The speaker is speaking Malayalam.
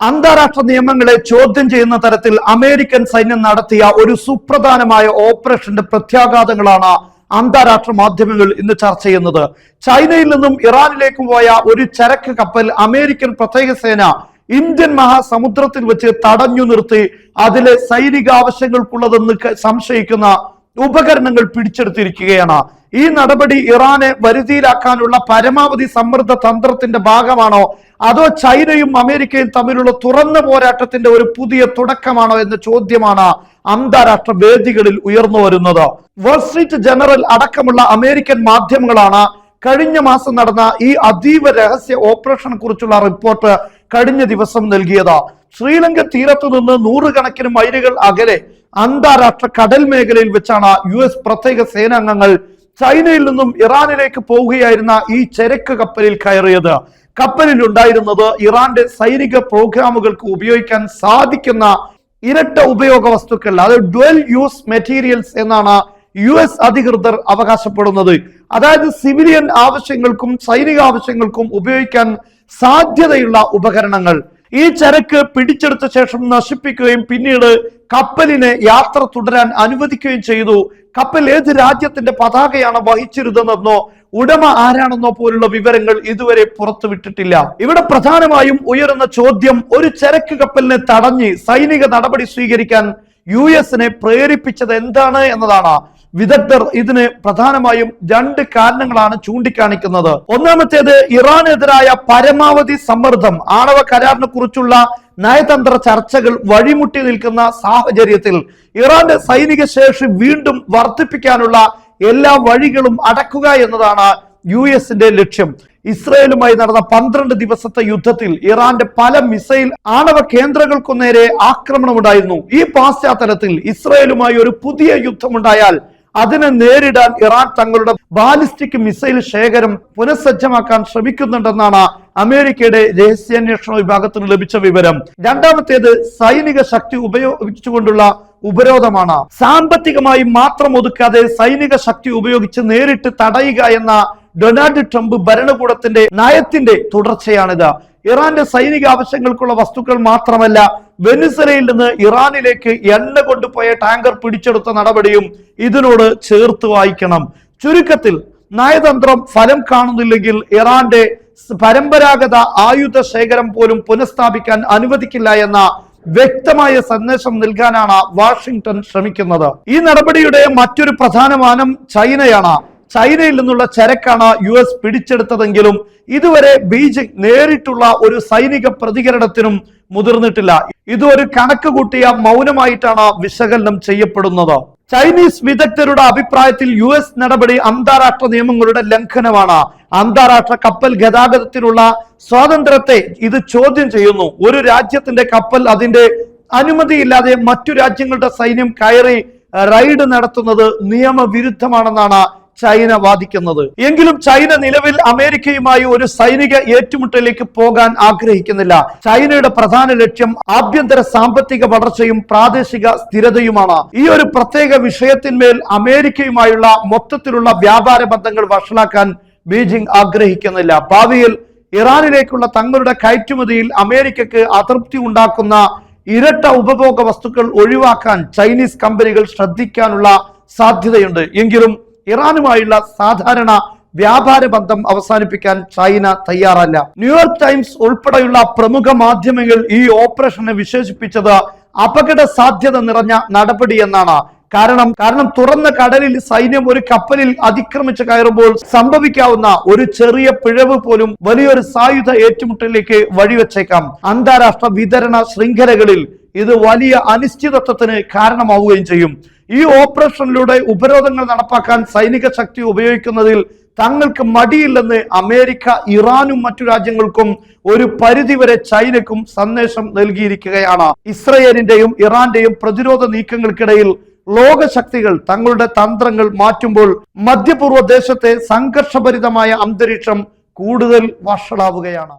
അന്താരാഷ്ട്ര നിയമങ്ങളെ ചോദ്യം ചെയ്യുന്ന തരത്തിൽ അമേരിക്കൻ സൈന്യം നടത്തിയ ഒരു സുപ്രധാനമായ ഓപ്പറേഷന്റെ പ്രത്യാഘാതങ്ങളാണ് അന്താരാഷ്ട്ര മാധ്യമങ്ങൾ ഇന്ന് ചർച്ച ചെയ്യുന്നത്. ചൈനയിൽ നിന്നും ഇറാനിലേക്ക് പോയ ഒരു ചരക്ക് കപ്പൽ അമേരിക്കൻ പ്രത്യേക സേന ഇന്ത്യൻ മഹാസമുദ്രത്തിൽ വെച്ച് തടഞ്ഞു നിർത്തി. അതിലെ സൈനിക ആവശ്യങ്ങൾക്കുള്ളതെന്ന് സംശയിക്കുന്ന ഉപകരണങ്ങൾ പിടിച്ചെടുത്തിരിക്കുകയാണ്. ഈ നടപടി ഇറാനെ വരുതിയിലാക്കാനുള്ള പരമാവധി സമ്മർദ്ദ തന്ത്രത്തിന്റെ ഭാഗമാണോ? അതോ ചൈനയും അമേരിക്കയും തമ്മിലുള്ള തുറന്ന പോരാട്ടത്തിന്റെ ഒരു പുതിയ തുടക്കമാണോ എന്ന ചോദ്യമാണ് അന്താരാഷ്ട്ര വേദികളിൽ ഉയർന്നു വരുന്നത്. വാൾ സ്ട്രീറ്റ് ജനറൽ അടക്കമുള്ള അമേരിക്കൻ മാധ്യമങ്ങളാണ് കഴിഞ്ഞ മാസം നടന്ന ഈ അതീവ രഹസ്യ ഓപ്പറേഷനെ കുറിച്ചുള്ള റിപ്പോർട്ട് കഴിഞ്ഞ ദിവസം നൽകിയത്. ശ്രീലങ്ക തീരത്തു നിന്ന് നൂറുകണക്കിന് മൈലുകൾ അകലെ അന്താരാഷ്ട്ര കടൽ മേഖലയിൽ വെച്ചാണ് യു എസ് പ്രത്യേക സേനാംഗങ്ങൾ ചൈനയിൽ നിന്നും ഇറാനിലേക്ക് പോവുകയായിരുന്ന ഈ ചരക്ക് കപ്പലിൽ കയറിയത്. കപ്പലിൽ ഉണ്ടായിരുന്നത് ഇറാന്റെ സൈനിക പ്രോഗ്രാമുകൾക്ക് ഉപയോഗിക്കാൻ സാധിക്കുന്ന ഇരട്ട ഉപയോഗ വസ്തുക്കൾ അതായത് ഡ്വൽ യൂസ് മെറ്റീരിയൽസ് എന്നാണ് യു എസ് അധികൃതർ അവകാശപ്പെടുന്നത്. അതായത് സിവിലിയൻ ആവശ്യങ്ങൾക്കും സൈനിക ആവശ്യങ്ങൾക്കും ഉപയോഗിക്കാൻ സാധ്യതയുള്ള ഉപകരണങ്ങൾ. ഈ ചരക്ക് പിടിച്ചെടുത്ത ശേഷം നശിപ്പിക്കുകയും പിന്നീട് കപ്പലിനെ യാത്ര തുടരാൻ അനുവദിക്കുകയും ചെയ്തു. കപ്പൽ ഏത് രാജ്യത്തിന്റെ പതാകയാണ് വഹിച്ചിരുന്നതെന്നോ ഉടമ ആരാണെന്നോ പോലുള്ള വിവരങ്ങൾ ഇതുവരെ പുറത്തുവിട്ടിട്ടില്ല. ഇവിടെ പ്രധാനമായും ഉയരുന്ന ചോദ്യം ഒരു ചരക്ക് കപ്പലിനെ തടഞ്ഞ് സൈനിക നടപടി സ്വീകരിക്കാൻ യു എസിനെ പ്രേരിപ്പിച്ചത് എന്താണ് എന്നതാണ്. വിദഗ്ധർ ഇതിന് പ്രധാനമായും രണ്ട് കാരണങ്ങളാണ് ചൂണ്ടിക്കാണിക്കുന്നത്. ഒന്നാമത്തേത് ഇറാനെതിരായ പരമാവധി സമ്മർദ്ദം ആണവ കരാറിനെ കുറിച്ചുള്ള നയതന്ത്ര ചർച്ചകൾ വഴിമുട്ടി നിൽക്കുന്ന സാഹചര്യത്തിൽ ഇറാന്റെ സൈനിക ശേഷി വീണ്ടും വർദ്ധിപ്പിക്കാനുള്ള എല്ലാ വഴികളും അടക്കുക എന്നതാണ് യു എസിന്റെ ലക്ഷ്യം. ഇസ്രയേലുമായി നടന്ന പന്ത്രണ്ട് ദിവസത്തെ യുദ്ധത്തിൽ ഇറാന്റെ പല മിസൈൽ ആണവ കേന്ദ്രങ്ങൾക്കു നേരെ ആക്രമണമുണ്ടായിരുന്നു. ഈ പശ്ചാത്തലത്തിൽ ഇസ്രയേലുമായി ഒരു പുതിയ യുദ്ധമുണ്ടായാൽ അതിനെ നേരിടാൻ ഇറാൻ തങ്ങളുടെ ബാലിസ്റ്റിക് മിസൈൽ ശേഖരം പുനഃസജ്ജമാക്കാൻ ശ്രമിക്കുന്നുണ്ടെന്നാണ് അമേരിക്കയുടെ രഹസ്യാന്വേഷണ വിഭാഗത്തിന് ലഭിച്ച വിവരം. രണ്ടാമത്തേത് സൈനിക ശക്തി ഉപയോഗിച്ചുകൊണ്ടുള്ള ഉപരോധമാണ്. സാമ്പത്തികമായി മാത്രം ഒതുക്കാതെ സൈനിക ശക്തി ഉപയോഗിച്ച് നേരിട്ട് തടയുക എന്ന ഡൊണാൾഡ് ട്രംപ് ഭരണകൂടത്തിന്റെ നയത്തിന്റെ തുടർച്ചയാണിത്. ഇറാന്റെ സൈനിക ആവശ്യങ്ങൾക്കുള്ള വസ്തുക്കൾ മാത്രമല്ല വെനിസലയിൽ നിന്ന് ഇറാനിലേക്ക് എണ്ണ കൊണ്ടുപോയ ടാങ്കർ പിടിച്ചെടുത്ത നടപടിയും ഇതിനോട് ചേർത്ത് വായിക്കണം. ചുരുക്കത്തിൽ നയതന്ത്രം ഫലം കാണുന്നില്ലെങ്കിൽ ഇറാന്റെ പരമ്പരാഗത ആയുധ ശേഖരം പോലും പുനഃസ്ഥാപിക്കാൻ അനുവദിക്കില്ല എന്ന വ്യക്തമായ സന്ദേശം നൽകാനാണ് വാഷിംഗ്ടൺ ശ്രമിക്കുന്നത്. ഈ നടപടിയുടെ മറ്റൊരു പ്രധാന മാനം ചൈനയാണ്. ചൈനയിൽ നിന്നുള്ള ചരക്കാണ് യു എസ് പിടിച്ചെടുത്തതെങ്കിലും ഇതുവരെ ബീജിംഗ് നേരിട്ടുള്ള ഒരു സൈനിക പ്രതികരണത്തിനും മുതിർന്നിട്ടില്ല. ഇത് ഒരു കണക്ക് കൂട്ടിയ മൗനമായിട്ടാണ് വിശകലനം ചെയ്യപ്പെടുന്നത്. ചൈനീസ് വിദഗ്ധരുടെ അഭിപ്രായത്തിൽ യു എസ് നടപടി അന്താരാഷ്ട്ര നിയമങ്ങളുടെ ലംഘനമാണ്. അന്താരാഷ്ട്ര കപ്പൽ ഗതാഗതത്തിലുള്ള സ്വാതന്ത്ര്യത്തെ ഇത് ചോദ്യം ചെയ്യുന്നു. ഒരു രാജ്യത്തിന്റെ കപ്പൽ അതിന്റെ അനുമതിയില്ലാതെ മറ്റു രാജ്യങ്ങളുടെ സൈന്യം കയറി റൈഡ് നടത്തുന്നത് നിയമവിരുദ്ധമാണെന്നാണ് ചൈന വാദിക്കുന്നത്. എങ്കിലും ചൈന നിലവിൽ അമേരിക്കയുമായി ഒരു സൈനിക ഏറ്റുമുട്ടലിലേക്ക് പോകാൻ ആഗ്രഹിക്കുന്നില്ല. ചൈനയുടെ പ്രധാന ലക്ഷ്യം ആഭ്യന്തര സാമ്പത്തിക വളർച്ചയും പ്രാദേശിക സ്ഥിരതയുമാണ്. ഈ ഒരു പ്രത്യേക വിഷയത്തിന്മേൽ അമേരിക്കയുമായുള്ള മൊത്തത്തിലുള്ള വ്യാപാര ബന്ധങ്ങൾ വഷളാക്കാൻ ബീജിംഗ് ആഗ്രഹിക്കുന്നില്ല. ഭാവിയിൽ ഇറാനിലേക്കുള്ള തങ്ങളുടെ കയറ്റുമതിയിൽ അമേരിക്കക്ക് അതൃപ്തി ഉണ്ടാക്കുന്ന ഇരട്ട ഉപഭോഗ വസ്തുക്കൾ ഒഴിവാക്കാൻ ചൈനീസ് കമ്പനികൾ ശ്രദ്ധിക്കാനുള്ള സാധ്യതയുണ്ട്. എങ്കിലും ഇറാനുമായുള്ള സാധാരണ വ്യാപാര ബന്ധം അവസാനിപ്പിക്കാൻ ചൈന തയ്യാറല്ല. ന്യൂയോർക്ക് ടൈംസ് ഉൾപ്പെടെയുള്ള പ്രമുഖ മാധ്യമങ്ങൾ ഈ ഓപ്പറേഷനെ വിശേഷിപ്പിച്ചത് അപകട സാധ്യത നിറഞ്ഞ നടപടി എന്നാണ്. കാരണം കാരണം തുറന്ന കടലിൽ സൈന്യം ഒരു കപ്പലിൽ അതിക്രമിച്ച് കയറുമ്പോൾ സംഭവിക്കാവുന്ന ഒരു ചെറിയ പിഴവ് പോലും വലിയൊരു സായുധ ഏറ്റുമുട്ടലിലേക്ക് വഴിവെച്ചേക്കാം. അന്താരാഷ്ട്ര വിതരണ ശൃംഖലകളിൽ ഇത് വലിയ അനിശ്ചിതത്വത്തിന് കാരണമാവുകയും ചെയ്യും. ഈ ഓപ്പറേഷനിലൂടെ ഉപരോധങ്ങൾ നടപ്പാക്കാൻ സൈനിക ശക്തി ഉപയോഗിക്കുന്നതിൽ തങ്ങൾക്ക് മടിയില്ലെന്ന് അമേരിക്ക ഇറാനും മറ്റു രാജ്യങ്ങൾക്കും ഒരു പരിധിവരെ ചൈനക്കും സന്ദേശം നൽകിയിരിക്കുകയാണ്. ഇസ്രയേലിന്റെയും ഇറാന്റെയും പ്രതിരോധ നീക്കങ്ങൾക്കിടയിൽ ലോകശക്തികൾ തങ്ങളുടെ തന്ത്രങ്ങൾ മാറ്റുമ്പോൾ മധ്യപൂർവ ദേശത്തെ സംഘർഷഭരിതമായ അന്തരീക്ഷം കൂടുതൽ വഷളാവുകയാണ്.